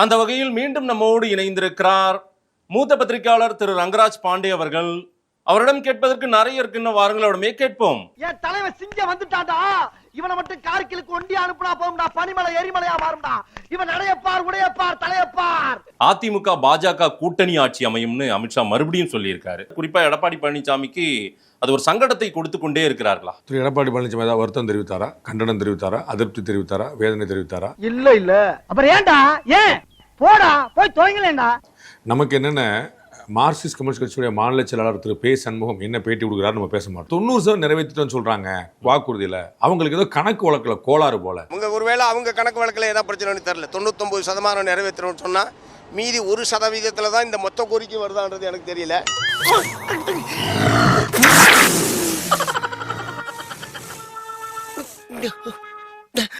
அந்த வகையில் மீண்டும் நம்மோடு இணைந்திருக்கிறார் மூத்த பத்திரிகையாளர் திரு ரங்கராஜ் பாண்டே அவர்கள். அவரிடம் கேட்பதற்கு நிறைய இருக்குன்னு வாருங்களோடமே கேட்போம். என் தலைவன் சிங்க வந்துட்டான்டா. இவனை மட்டும் கார்கிலுக்கு ஒண்டி அனுப்புனா போகும்டா. பனிமலை எரிமலையா மாறும்டா. இவன் நடையப்பார் உடையப்பார் தலையப்பார். அதிமுக பாஜக கூட்டணி ஆட்சி அமையும்னு அமித்ஷா மறுபடியும் சொல்லியிருக்காரு. குறிப்பா எடப்பாடி பழனிசாமிக்கு அது ஒரு சங்கடத்தை கொடுத்து கொண்டே இருக்கிறார்களா? திரு எடப்பாடி பழனிசாமி ஏதாவது வருத்தம் தெரிவித்தாரா? கண்டனம் தெரிவித்தாரா? அதிருப்தி தெரிவித்தாரா? வேதனை தெரிவித்தாரா? இல்ல இல்ல. அப்புறம் ஏன்டா? ஏன்? போடா போய் துவங்கலேண்டா. நமக்கு என்னென்ன மார்க்சிஸ்ட் கம்யூனிஸ்ட் கட்சியுடைய மாநில செயலாளர் திரு பே சண்முகம் என்ன பேட்டி கொடுக்குறாரு நம்ம பேச மாட்டோம். தொண்ணூறு சதவீதம் நிறைவேற்றிட்டோம்னு சொல்றாங்க வாக்குறுதியில. அவங்களுக்கு ஏதோ கணக்கு வழக்குல கோளாறு போல. அவங்க ஒருவேளை அவங்க கணக்கு வழக்கில் ஏதாவது பிரச்சனைன்னு தெரில தொண்ணூத்தொம்பது சதமானம் நிறைவேற்றணும்னு சொன்னால் மீதி ஒரு சதவீதத்தில் தான் இந்த மொத்த கோரிக்கை வருதான்றது எனக்கு தெரியல.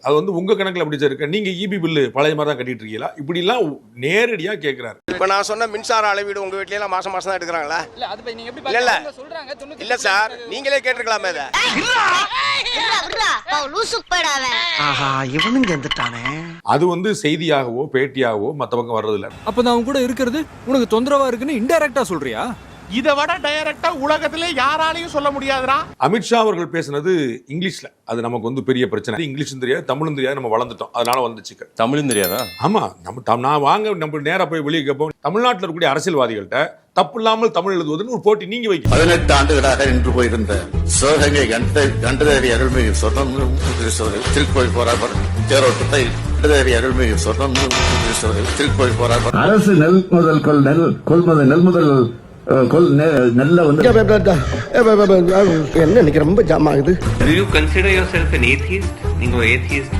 அது வந்து உங்க கணக்குல அப்படி இருக்க. நீங்க இபி பில்லு பழைய மாதிரி தான் கட்டிட்டு இருக்கீங்களா? இப்படி எல்லாம் நேரடியா கேட்கிறாரு இப்போ நான் சொன்ன மின்சார அளவீடு உங்கள் வீட்லையெல்லாம் மாதம் மாதம் தான் எடுக்கிறாங்களா? இல்ல அது? சொல்றாங்க இல்லை சார் நீங்களே கேட்டிருக்கலாமே எந்துட்டானே அது வந்து செய்தியாகவோ பேட்டியாகவோ மத்த பக்கம் வர்றதில்ல. அப்ப நான் அவன் கூட இருக்கிறது உனக்கு தொந்தரவா இருக்குன்னு இன்டைரக்டா சொல்றியா? இதை விட டைரக்டா உலகத்திலே யாராலையும் சொல்ல முடியாதுடா. அமித்ஷா அவர்கள் பேசுனது இங்கிலீஷ்ல. அது நமக்கு வந்து பெரிய பிரச்சனை. இங்கிலீஷும் தெரியாது தமிழும் தெரியாது நம்ம வளர்ந்துட்டோம். அதனால வந்துச்சு தமிழும் தெரியாதா ஆமா. நம்ம நான் வாங்க நம்ம நேரா போய் வெளியே கேட்போம் தமிழ்நாட்டில் இருக்கக்கூடிய அரசியல்வாதிகள்கிட்ட தப்பு இல்லாமல் தமிழ் எழுதுவதுன்னு ஒரு போட்டி நீங்க வைக்க பதினெட்டு ஆண்டுகளாக நின்று போயிருந்த சிவகங்கை கண்ட கண்டதேரி அருள்மிகு சொர்ணம் திருக்கோயில் போராட்டம். தேரோட்டத்தை கண்டதேரி அருள்மிகு சொர்ணம் திருக்கோயில் போராட்டம். அரசு நெல் முதல் கொள் நெல் கொள்முதல் நெல் முதல் நெல்லை வந்து என்ன இன்னைக்கு ரொம்ப ஜாம் ஆகுது? Do you consider yourself an atheist? நீங்க atheist.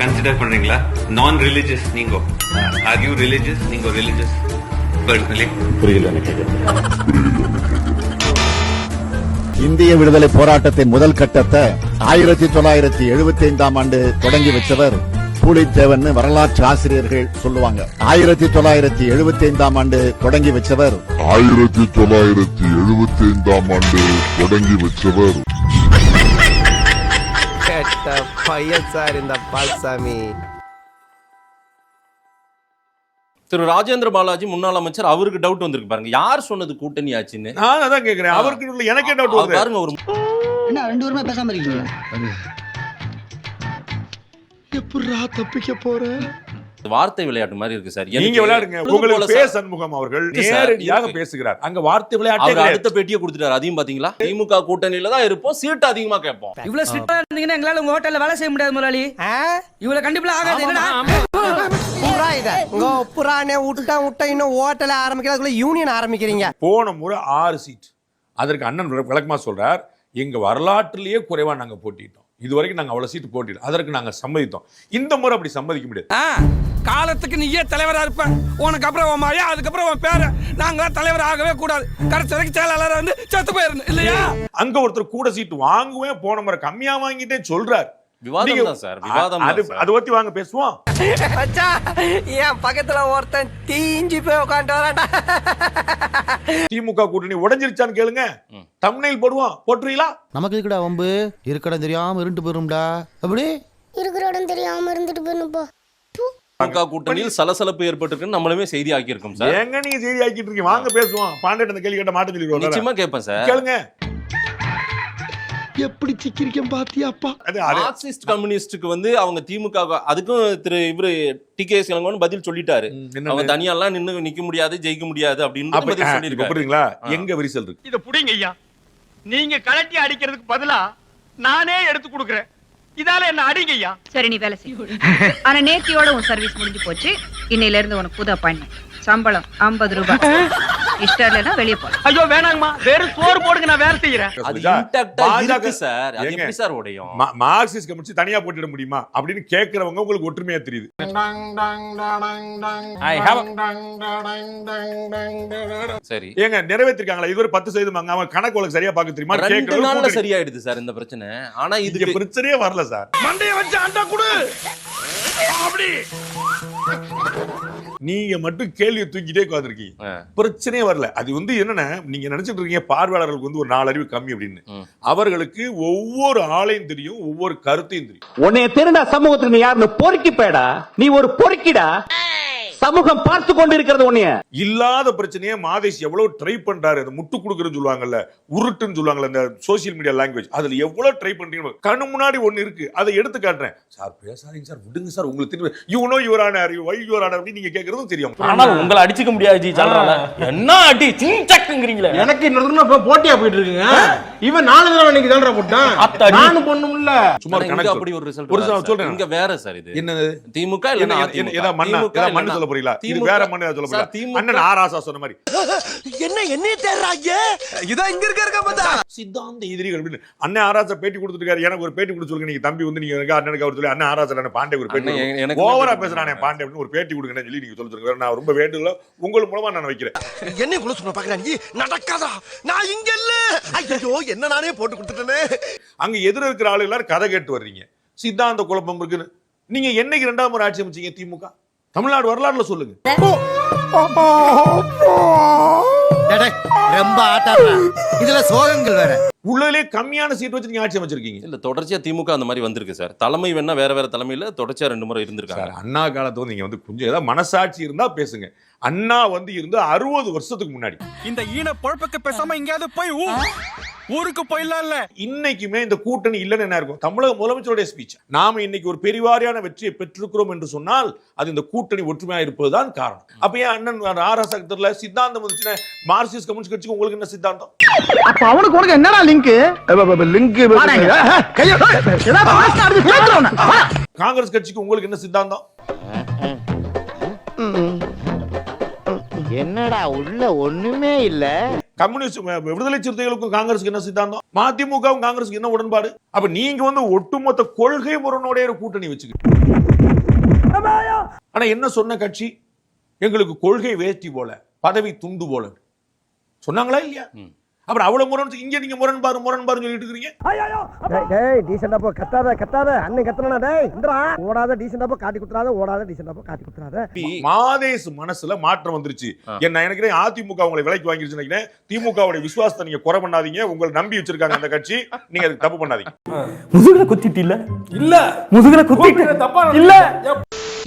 கன்சிடர் பண்றீங்களா? நான் ரிலிஜியஸ் நீங்க. ஆர் யூ ரிலிஜியஸ் நீங்க ரிலிஜியஸ் பர்சனலி இந்திய விடுதலை போராட்டத்தின் முதல் கட்டத்தை ஆயிரத்தி தொள்ளாயிரத்தி எழுபத்தி ஐந்தாம் ஆண்டு தொடங்கி வச்சவர் பூலித்தேவன் வரலாற்று ஆசிரியர்கள் சொல்லுவாங்க. ஆயிரத்தி தொள்ளாயிரத்தி எழுபத்தி ஐந்தாம் ஆண்டு தொடங்கி வச்சவர். ஆயிரத்தி தொள்ளாயிரத்தி எழுபத்தி ஐந்தாம் ஆண்டு தொடங்கி வச்சவர். பையன் சார் இந்த பால்சாமி. திரு ராஜேந்திர பாலாஜி முன்னாள் அமைச்சர் அவருக்கு டவுட் வந்திருக்கு பாருங்க. யார் சொன்னது கூட்டணி ஆச்சுன்னு நான் அதான் கேட்கிறேன் அவருக்கு உள்ள எனக்கே டவுட் வருது. பாருங்க ஒரு என்ன ரெண்டு பேருமே பேசாம இருக்கீங்க எப்படா தப்பிக்க போற? வார்த்தை விளையாட்டு மாதிரி இருக்கு சார். நீங்க விளையாடுங்க. உங்களுக்கு. பேர் சண்முகம் அவர்கள் நேரடியாக. பேசுகிறார். அங்க வார்த்தை விளையாட்டே. அடுத்த பேட்டியை கொடுத்துட்டாரு. அதையும் பாத்தீங்களா? திமுக கூட்டணியில தான் இருப்போம். சீட்டு அதிகமா கேட்போம். இவ்வளவு ஸ்ட்ரிக்டா இருந்தீங்கன்னா எங்களால உங்க ஹோட்டல்ல வேலை செய்ய முடியாது முதலாளி. இவ்வளவு கண்டிப்பா ஆகாது. என்னடா? புறானே விட்டா விட்டா இன்னும் ஹோட்டல ஆரம்பிக்கிறதுக்குள்ள யூனியன் ஆரம்பிக்கிறீங்க. போன முறை ஆறு சீட் அதற்கு அண்ணன் விள- விளக்கமா சொல்றார் எங்க வரலாற்றிலேயே குறைவா நாங்க போட்டிட்டோம். இது வரைக்கும் நாங்க அவ்வளவு சீட்டு போட்டிட்டோம் அதற்கு நாங்க சம்மதித்தோம். இந்த முறை அப்படி சம்மதிக்க முடியாது. காலத்துக்கு நீயே தலைவரா இருப்ப. உனக்கு அப்புறம் உன் மழையா அதுக்கப்புறம் உன் பேர நாங்க தலைவர் ஆகவே கூடாது. கடைசி வரைக்கும் செயலாளரா வந்து செத்து போயிடணும் இல்லையா? அங்க ஒருத்தர் கூட சீட்டு வாங்குவேன் போன முறை கம்மியா வாங்கிட்டேன் சொல்றார். விவாதம் சார் விவாதம் அது. அதை பத்தி வாங்க பேசுவோம். என் பக்கத்துல ஒருத்தன் தீஞ்சு போய் உட்காந்து வரான்டா. திமுக கூட்டணி உடைஞ்சிருச்சான்னு கேளுங்க. தமிழில் போடுவோம். போட்டுறீங்களா? நமக்கு இருக்குடா வம்பு? இருக்கடம் தெரியாம இருண்டு போயிரும்டா. அப்படி இருக்கிற இடம் தெரியாம இருந்துட்டு போயிருப்பா திமுக கூட்டணியில் சலசலப்பு ஏற்பட்டிருக்குன்னு நம்மளுமே செய்தி ஆக்கியிருக்கோம் சார். எங்க நீங்க செய்தி ஆக்கிட்டு இருக்கீங்க? வாங்க பேசுவோம். பாண்டியன் அந்த கேள்வி கேட்ட மாட்ட சொல்லிடுவோம் நிச்சயமா கேட்பேன் சார். கேளுங்க. எப்படி சிக்கிரிக்கம் பாத்தியாப்பா? மார்க்சிஸ்ட் கம்யூனிஸ்டுக்கு வந்து அவங்க திமுக க்கு- அதுக்கும் திரு இவரு டி கே இளங்கோன்னு பதில் சொல்லிட்டாரு? அவங்க தனியாலாம் நின்னு நிக்க முடியாது ஜெயிக்க முடியாது அப்படின்னு பதில். எங்க விரிசல் இருக்கு? இத புடிங்க ஐயா. நீங்க கலட்டி அடிக்கிறதுக்கு பதிலா நானே எடுத்து கொடுக்கறேன். இதால என்ன அடிங்க ஐயா. சரி நீ வேலை செய். ஆனா நேத்தியோட உன் சர்வீஸ் முடிஞ்சு போச்சு. இன்னையில இருந்து உனக்கு புது அப்பாயின்மெண்ட் சம்பளம் 50 ரூபாய். இஷ்டம் இல்லைன்னா வெளியே போலாம். ஐயோ வேணாங்கம்மா. வெறும் சோறு போடுங்க நான் வேலை செய்யறேன். அது? இன்டாக்டா இருக்கு சார் அது எப்படி சார் உடையும்? மார்க்சிஸ்ட் தனியா போட்டிட முடியுமா? அப்படின்னு கேக்குறவங்க உங்களுக்கு ஒற்றுமையா தெரியுது. சரி. ஏங்க நிறைவேற்றிருக்காங்களா? இதுவரை பத்து சதவீதம் அவங்க கணக்கு வழக்கு சரியா பார்க்க தெரியுமா? ரெண்டு நாள்ல. சரியாயிடுது சார் இந்த பிரச்சனை. ஆனா இதுக்கு பிரச்சனையே வரல சார் மண்டைய வச்சு அண்டா குடு. அப்படி. நீங்க மட்டும் கேள்வியை தூக்கிட்டே உட்காந்துருக்கீங்க. பிரச்சனையே வரல. அது வந்து என்னன்னா நீங்க நினைச்சிட்டு இருக்கீங்க பார்வையாளர்களுக்கு வந்து ஒரு நாலு அறிவு கம்மி அப்படின்னு. அவர்களுக்கு ஒவ்வொரு ஆளையும் தெரியும் ஒவ்வொரு கருத்தையும் தெரியும். உன்னைய திருடா சமூகத்துக்கு நீ யாருன்னு பொறுக்கி பேடா நீ ஒரு பொறுக்கிடா. சமூகம் பார்த்து கொண்டு இருக்கிறது உன்னைய. இல்லாத பிரச்சனையை மாதேஷ் எவ்வளவு ட்ரை பண்றாரு? அந்த முட்டு கொடுக்குறன்னு சொல்லுவாங்கல்ல உருட்டுன்னு சொல்லுவாங்கல்ல இந்த சோசியல் மீடியா லாங்குவேஜ் அதுல எவ்வளவு ட்ரை பண்றீங்க கண்ணு முன்னாடி ஒண்ணு இருக்கு. அதை எடுத்து காட்டுறேன். சார் பேசாதீங்க சார் விடுங்க சார் உங்களுக்கு திரும்ப யூனோ யுவரான வை யுவரான அப்படின்னு நீங்க கேட்கறதும் தெரியும். ஆனா உங்களை அடிச்சுக்க முடியாது என்ன அடி சிங்சக்குங்கிறீங்களே எனக்கு இன்னொரு போட்டியா போயிட்டு இருக்குங்க. இவன் நாலு தடவை இன்னைக்கு தான்டா போட்டான். நானும் பொண்ணும்ல சும்மா கணக்கு அப்படி ஒரு. ரிசல்ட் ஒரு சொல்றேன். இங்க வேற சார் இது. என்னது? திமுக என்ன என்ன- அதிமுக. ஏதா மண்ணா திமுக ஏதா மண்ணு சொல்ல போறீங்களா? இது திமுக. வேற மண்ணு சொல்ல போறீங்களா? திமுக. அண்ணன் ஆராசா சொன்ன மாதிரி. என்ன என்னைய தேடுறாங்க இதான் இங்க இருக்க இருக்க பார்த்தா. சித்தாந்த எதிரிகள் அப்படின்னு. அண்ணன் ஆராசா பேட்டி கொடுத்துருக்காரு எனக்கு ஒரு பேட்டி கொடுத்து சொல்லுங்க. நீங்க தம்பி வந்து நீங்க எனக்கு அண்ணனுக்கு அவர் சொல்லி அண்ணன் ஆராசா பாண்டே ஒரு பேட்டி ஓவரா பேசுறானே பாண்டே அப்படின்னு ஒரு பேட்டி கொடுங்கன்னு சொல்லி நீங்க சொல்லி சொல்லுங்க நான் ரொம்ப வேண்டுதல உங்கள் மூலமா நான் வைக்கிறேன். என்ன குழு சொன்ன பாக்குறேன்? நீ நடக்காதா? நான் இங்க இல்ல. ஐயோ என்ன நானே போட்டு கொடுத்துட்டேனே. அங்க எதிர இருக்கிற ஆளு எல்லாரும் கதை கேட்டு வர்றீங்க. சித்தாந்த குழப்பம் இருக்குன்னு. நீங்க என்னைக்கு ரெண்டாம் முறை ஆட்சி அமைச்சீங்க திமுக? தமிழ்நாடு வரலாறுல சொல்லுங்க. ரொம்ப ஆட்டாடுற இதுல சோகங்கள் வேற. உள்ளதுலே கம்மியான சீட் வச்சு நீங்க ஆட்சி அமைச்சிருக்கீங்க. இல்ல தொடர்ச்சியா திமுக அந்த மாதிரி வந்திருக்கு சார். தலைமை வேணா வேற வேற தலைமையில தொடர்ச்சியா ரெண்டு முறை இருந்திருக்காங்க. சார் அண்ணா காலத்துல நீங்க வந்து கொஞ்சம் ஏதாவது மனசாட்சி இருந்தா பேசுங்க. அண்ணா வந்து இருந்து அறுபது வருஷத்துக்கு முன்னாடி. இந்த ஈன பொழப்புக்கு பேசாம எங்கேயாவது போய் ஊ- ஊருக்கு போயிடலாம்ல இன்னைக்குமே இந்த கூட்டணி இல்லைன்னு என்ன இருக்கும்? தமிழக முதலமைச்சருடைய ஸ்பீச் நாம இன்னைக்கு ஒரு பெரிவாரியான வெற்றியை பெற்றிருக்கிறோம் என்று சொன்னால் அது இந்த கூட்டணி ஒற்றுமையா இருப்பதுதான் காரணம். அப்ப ஏன் அண்ணன் ஆர்எஸ் தெரியல? சித்தாந்தம் வந்துச்சுன்னா மார்க்சிஸ்ட் கம்யூனிஸ்ட் கட்சிக்கு உங்களுக்கு என்ன சித்தாந்தம்? அப்ப அவனுக்கு உனக்கு என்னடா லிங்க்? லிங்க் காங்கிரஸ் கட்சிக்கு உங்களுக்கு என்ன சித்தாந்தம்? என்னடா உள்ள ஒண்ணுமே இல்ல. கம்யூனிஸ்ட் விடுதலை சிறுத்தைகளுக்கும் காங்கிரஸுக்கு என்ன சித்தாந்தம்? மதிமுகவும் காங்கிரஸுக்கு என்ன உடன்பாடு? அப்ப நீங்க வந்து ஒட்டுமொத்த கொள்கை முரணோடைய ஒரு கூட்டணி வச்சுக்க ஆனா என்ன சொன்ன கட்சி? எங்களுக்கு கொள்கை வேஷ்டி போல பதவி துண்டு போல. சொன்னாங்களா இல்லையா? அப்புறம் அவ்வளவு முரண் இங்க நீங்க முரண்பாரு முரண்பாரு சொல்லிட்டு இருக்கீங்க டேய் டீசெண்டா போ கத்தாத கத்தாத. அண்ணன் கத்தனா டேய் இந்தரா ஓடாத டீசெண்டா போ காட்டி குத்துறாத ஓடாத டீசெண்டா போ காட்டி குத்துறாத மாதேஸ் மனசுல மாற்றம் வந்துருச்சு. என்ன எனக்கு அதிமுக உங்களை விலைக்கு வாங்கிருச்சு நினைக்கிறேன். திமுகவுடைய விசுவாசத்தை நீங்க குறை பண்ணாதீங்க. உங்களை நம்பி வச்சிருக்காங்க அந்த கட்சி. நீங்க அதுக்கு தப்பு பண்ணாதீங்க. முதுகுல குத்திட்டு இல்ல? இல்ல. முதுகுல குத்திட்டு இல்ல?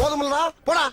போதுமில்லடா. போடா.